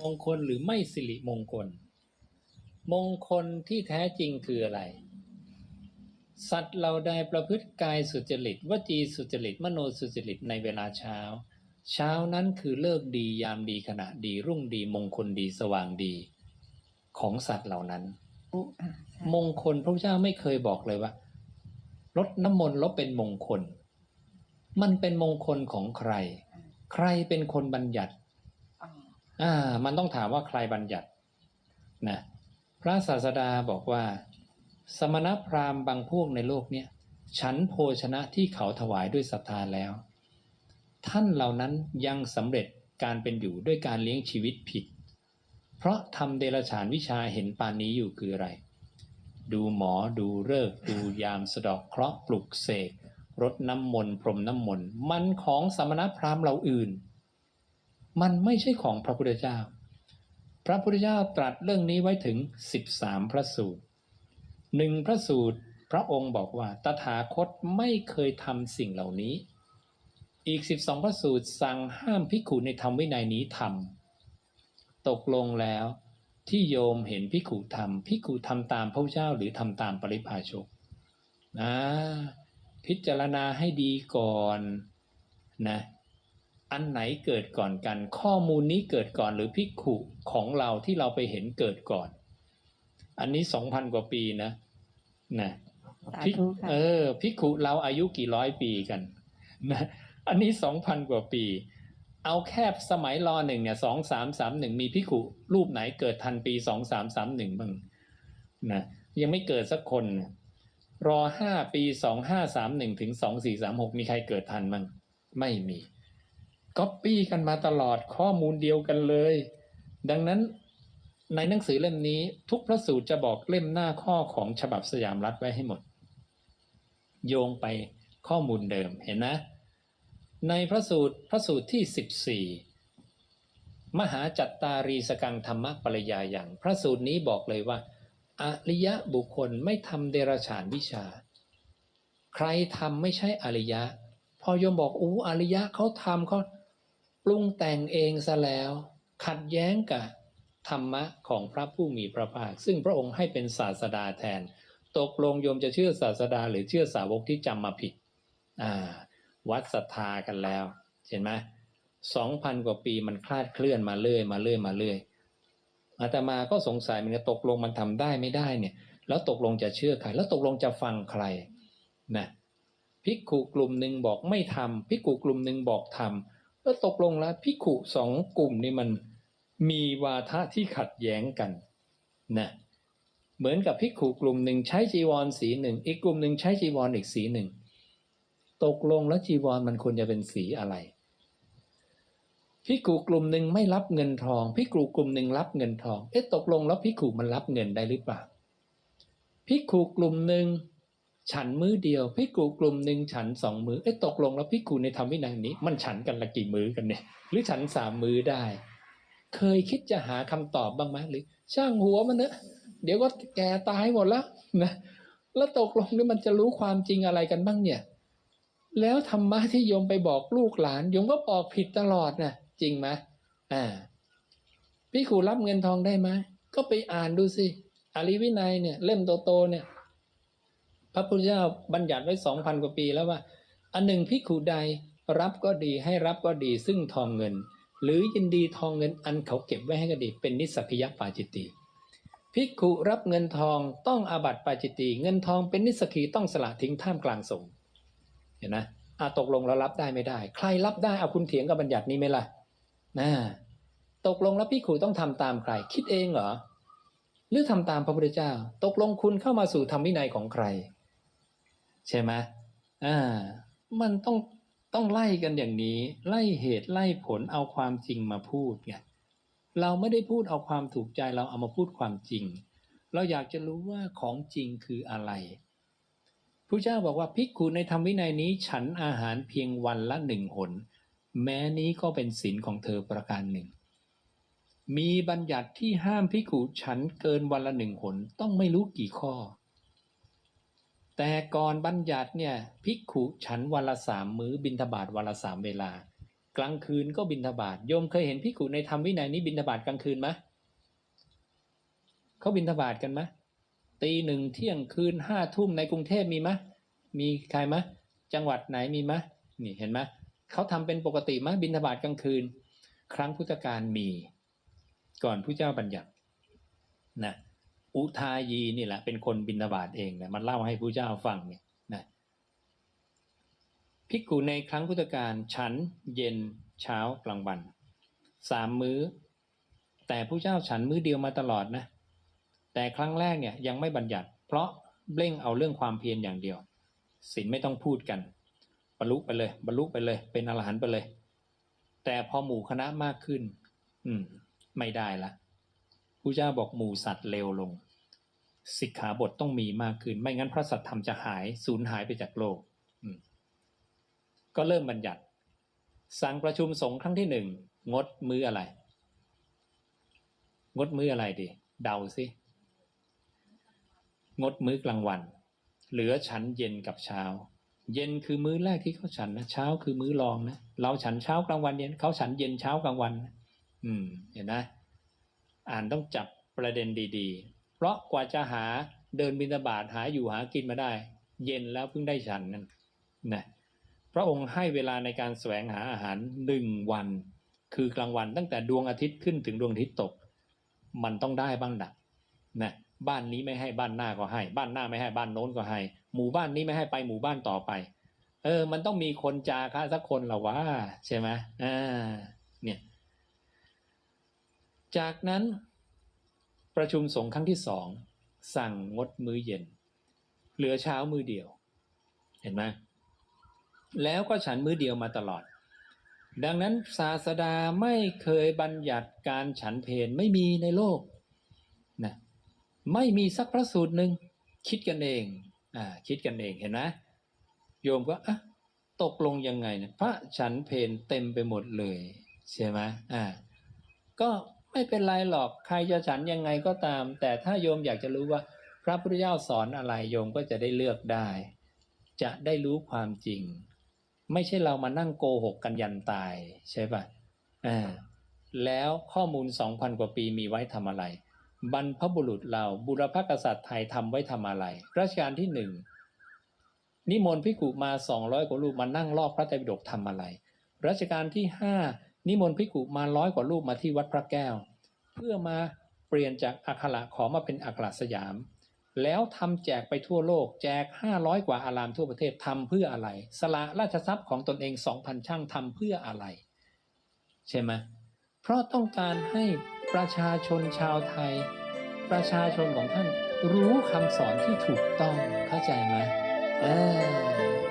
มงคลหรือไม่สิริมงคล มงคลที่แท้จริงคืออะไร สัตว์เราใดประพฤติกายสุจริตวจีสุจริตมโนสุจริตในเวลาเช้า เช้านั้นคือเลิกดียามดีขณะดีรุ่งดีมงคลดีสว่างดี ของสัตว์เหล่านั้นอ่าใช่มงคลพระพุทธเจ้าไม่เคยบอกเลยว่ารดน้ำมนต์แล้วเป็นมงคล มันเป็นมงคลของใคร ใครเป็นคนบัญญัติอ๋ อ่า มันต้องถามว่าใครบัญญัตินะพระศาสดาบอกว่า สมณพราหมณ์บางพวกในโลกเนี้ยฉันโภชนะที่เขาถวายด้วยศรัทธาแล้ว ท่านเหล่านั้นยังสำเร็จการเป็นอยู่ด้วยการเลี้ยงชีวิตผิด เพราะทำเดรัจฉานวิชาเห็นปานนี้อยู่คืออะไร ดูหมอดูเลิกดูยามสะดอกเคราะห์ปลุกเสกรดน้ำมนต์พรมน้ำมนต์มันของสมณพราหมณ์เราอื่น มันไม่ใช่ของพระพุทธเจ้า พระพุทธเจ้าตรัสเรื่องนี้ไว้ถึง 13 พระสูตรหนึ่งพระสูตรพระองค์บอกว่า ตถาคตไม่เคยทำสิ่งเหล่านี้ อีก 12 พระสูตรสั่งห้ามภิกขุในธรรมวินัยนี้ทำตกลงแล้วที่โยมเห็นภิกขุทำภิกขุทำตามพระเจ้าหรือทำตามปริพาชกนะพิจารณาให้ดีก่อนนะ อันไหนเกิดก่อนกัน ข้อมูลนี้เกิดก่อนหรือพิกขุของเราที่เราไปเห็นเกิดก่อน อันนี้สองพันกว่าปีนะนะสาพิกธุค่ะเออพิกขุเราอายุกี่ร้อยปีกันนะอันนี้สองพันกว่าปี เอาแคบสมัยรอหนึ่งเนี่ยสองสามสามหนึ่งมีพิกขุรูปไหนเกิดทันปีสองสามสามหนึ่งบ้างนะยังไม่เกิดสักคนนะรอห้าปีสองห้าสามหนึ่งถึงสองสี่สามหกมีใครเกิดทันมั้งไม่มี ก๊อปปี้กันมาตลอดข้อมูลเดียวกันเลย ดังนั้นในหนังสือเล่มนี้ทุกพระสูตรจะบอกเล่มหน้าข้อของฉบับสยามรัฐไว้ให้หมด โยงไปข้อมูลเดิมเห็นนะ ในพระสูตรพระสูตรที่ 14 มหาจัตตารีสกังธรรมปริยาอย่าง พระสูตรนี้บอกเลยว่า อริยะบุคคลไม่ทำเดรัจฉานวิชา ใครทำไม่ใช่อริยะ พอโยมบอกอู้อริยะเขาทำเขา ปรุงแต่งเองซะแล้ว ขัดแย้งกับธรรมะของพระผู้มีพระภาค ซึ่งพระองค์ให้เป็นศาสดาแทน ตกลงโยมจะเชื่อศาสดาหรือเชื่อสาวกที่จำมาผิด อ่า วัดศรัทธากันแล้ว เห็นไหมสองพันกว่าปีมันคลาดเคลื่อนมาเรื่อยมาเรื่อยมาเรื่อยอาตมาก็สงสัยมันจะตกลงมันทำได้ไม่ได้เนี่ย แล้วตกลงจะเชื่อใคร แล้วตกลงจะฟังใครนะภิกขุกลุ่มหนึ่งบอกไม่ทำภิกขุกลุ่มหนึ่งบอกทำ แล้วตกลงแล้วภิขุสองกลุ่มนี่มันมีวาทะที่ขัดแย้งกันนะเหมือนกับภิขุกลุ่มหนึ่งใช้จีวรสีหนึ่งอีกกลุ่มหนึ่งใช้จีวรอีกสีหนึ่งตกลงแล้วจีวรมันควรจะเป็นสีอะไรพิกขุกลุ่มหนึ่งไม่รับเงินทองพิกขุกลุ่มหนึ่งรับเงินทองเอ๊ะตกลงแล้วพิกขุมันรับเงินได้หรือเปล่าพิกขุกลุ่มหนึ่ง ฉันมื้อเดียวพิกขุกลุ่มหนึ่งฉันสองมือเอ๊ะตกลงแล้วพิกขุในธรรมวินัยนี้ มันฉันกันละกี่มื้อกันเนี่ยหรือฉันสามมื้อได้ เคยคิดจะหาคำตอบบ้างไหมหรือ ช่างหัวมันเนอะเดี๋ยวก็แก่ตายหมดแล้วนะแล้วตกลงนี่มันจะรู้ความจริงอะไรกันบ้างเนี่ย แล้วธรรมะที่โยมไปบอกลูกหลานโยมก็บอกผิดตลอดนะจริงไหมอ่าพี่ครูรับเงินทองได้ไหมก็ไปอ่านดูสิอริวินัยเนี่ย เล่มโตๆเนี่ย พระพุทธเจ้าบัญญัติไว้สองพันกว่าปีแล้วว่า อันหนึ่งพิขุใดรับก็ดีให้รับก็ดีซึ่งทองเงิน หรือยินดีทองเงินอันเขาเก็บไว้ให้ก็ดี เป็นนิสสกิยปาจิตติพิกขุรับเงินทองต้องอาบัติปาจิตติเงินทองเป็นนิสสกีต้องสละทิ้งท่ามกลางสงฆ์เห็นไหมอะตกลงแล้วรับได้ไม่ได้ ใครรับได้เอาคุณเถียงกับบัญญัตินี้ไหมล่ะนะตกลงแล้วพี่ขู่ต้องทำตามใคร คิดเองเหรอหรือทำตามพระพุทธเจ้า ตกลงคุณเข้ามาสู่ธรรมวินัยของใคร ใช่ไหมอ่า มันต้องต้องไล่กันอย่างนี้ ไล่เหตุไล่ผลเอาความจริงมาพูดไงเราไม่ได้พูดเอาความถูกใจเราเอามาพูดความจริง เราอยากจะรู้ว่าของจริงคืออะไรพระเจ้าบอกว่าภิกขุในธรรมวินัยนี้ ฉันอาหารเพียงวันละหนึ่งหน แม้นี้ก็เป็นศีลของเธอประการหนึ่ง มีบัญญัติที่ห้ามภิกขุฉันเกินวันละหนึ่งหน ต้องไม่รู้กี่ข้อ แต่ก่อนบัญญัติเนี่ยภิกขุฉันวันละสามมื้อบินทบาทวันละสามเวลา กลางคืนก็บินทบาทโยมเคยเห็นพิกุในธรรมวินัยนี้บินทบาทกลางคืนไหมเขาบินทบาทกันไหมตีหนึ่งเที่ยงคืนห้าทุ่มในกรุงเทพมีไหมมีใครไหมจังหวัดไหนมีไหมนี่เห็นไหมเขาทำเป็นปกติไหมบินทบาทกลางคืน ครั้งพุทธกาลมี ก่อนผู้เจ้าบัญญัตินะ อุทายีนี่แหละเป็นคนบินทบาทเองนะมันเล่าให้ผู้เจ้าฟังเนี่ยนะภิกขุในครั้งพุทธกาลฉันเย็นเช้ากลางวันสามมื้อ แต่ผู้เจ้าฉันมื้อเดียวมาตลอดนะแต่ครั้งแรกเนี่ยยังไม่บัญญัติ เพราะเร่งเอาเรื่องความเพียรอย่างเดียวศีลไม่ต้องพูดกัน บรรลุไปเลย บรรลุไปเลย เป็นอรหันต์ไปเลย แต่พอหมู่คณะมากขึ้น อืม ไม่ได้ละ ผู้เจ้าบอกหมู่สัตว์เลวลง สิกขาบทต้องมีมากขึ้น ไม่งั้นพระสัตธรรมจะหายสูญหายไปจากโลกก็เริ่มบัญญัติ สั่งประชุมสงฆ์ครั้งที่หนึ่งงดมืออะไร งดมืออะไรดี เดาสิงดมื้อกลางวัน เหลือฉันเย็นกับเช้า เย็นคือมื้อแรกที่เขาฉันนะเช้าคือมื้อรองนะเราฉันเช้ากลางวันเย็นเขาฉันเย็นเช้ากลางวันนะอืม เห็นนะ อ่านต้องจับประเด็นดีๆ เพราะกว่าจะหาเดินบิณฑบาตหาอยู่หากินมาได้ เย็นแล้วเพิ่งได้ฉันนั่นนะพระองค์ให้เวลาในการแสวงหาอาหารหนึ่งวัน คือกลางวันตั้งแต่ดวงอาทิตย์ขึ้นถึงดวงอาทิตย์ตก มันต้องได้บ้างดักนะบ้านนี้ไม่ให้บ้านหน้าก็ให้ บ้านหน้าไม่ให้บ้านโน้นก็ให้ หมู่บ้านนี้ไม่ให้ไปหมู่บ้านต่อไป เออ มันต้องมีคนจาคะสักคนละว่าใช่ไหมอ่าเนี่ย จากนั้น ประชุมสงฆ์ครั้งที่สองสั่งงดมื้อเย็น เหลือเช้ามื้อเดียว เห็นไหมแล้วก็ฉันมื้อเดียวมาตลอด ดังนั้นศาสดาไม่เคยบัญญัติการฉันเพนไม่มีในโลกนะไม่มีสักพระสูตรหนึ่งคิดกันเองอ่าคิดกันเองเห็นไหมโยมก็อะตกลงยังไงเนี่ยพระฉันเพนเต็มไปหมดเลย ใช่ไหมอ่าก็ ไม่เป็นไรหรอกใครจะฉันยังไงก็ตาม แต่ถ้าโยมอยากจะรู้ว่า พระพุทธเจ้าสอนอะไรโยมก็จะได้เลือกได้ จะได้รู้ความจริง ไม่ใช่เรามานั่งโกหกกันยันตายใช่ปะอ่าแล้วข้อมูลสองพันกว่าปีมีไว้ทำอะไร บรรพบุรุษเราบุรพกษัตริย์ไทยทำไว้ทำอะไรรัชกาลที่หนึ่งนิมนต์พิกุมาสองร้อยกว่ารูปมานั่งรอบพระไตรปิฎกทำอะไรรัชกาลที่ห้า นิมนต์พิกุมาร้อยกว่ารูปมาที่วัดพระแก้ว เพื่อมาเปลี่ยนจากอักขระขอมาเป็นอักขระสยาม แล้วทำแจกไปทั่วโลก แจก 500 กว่าอารามทั่วประเทศทำเพื่ออะไร สละราชทรัพย์ของตนเอง 2,000 ช่างทำเพื่ออะไร ใช่ไหมเพราะต้องการให้ประชาชนชาวไทย ประชาชนของท่านรู้คำสอนที่ถูกต้องเข้าใจไหมเออ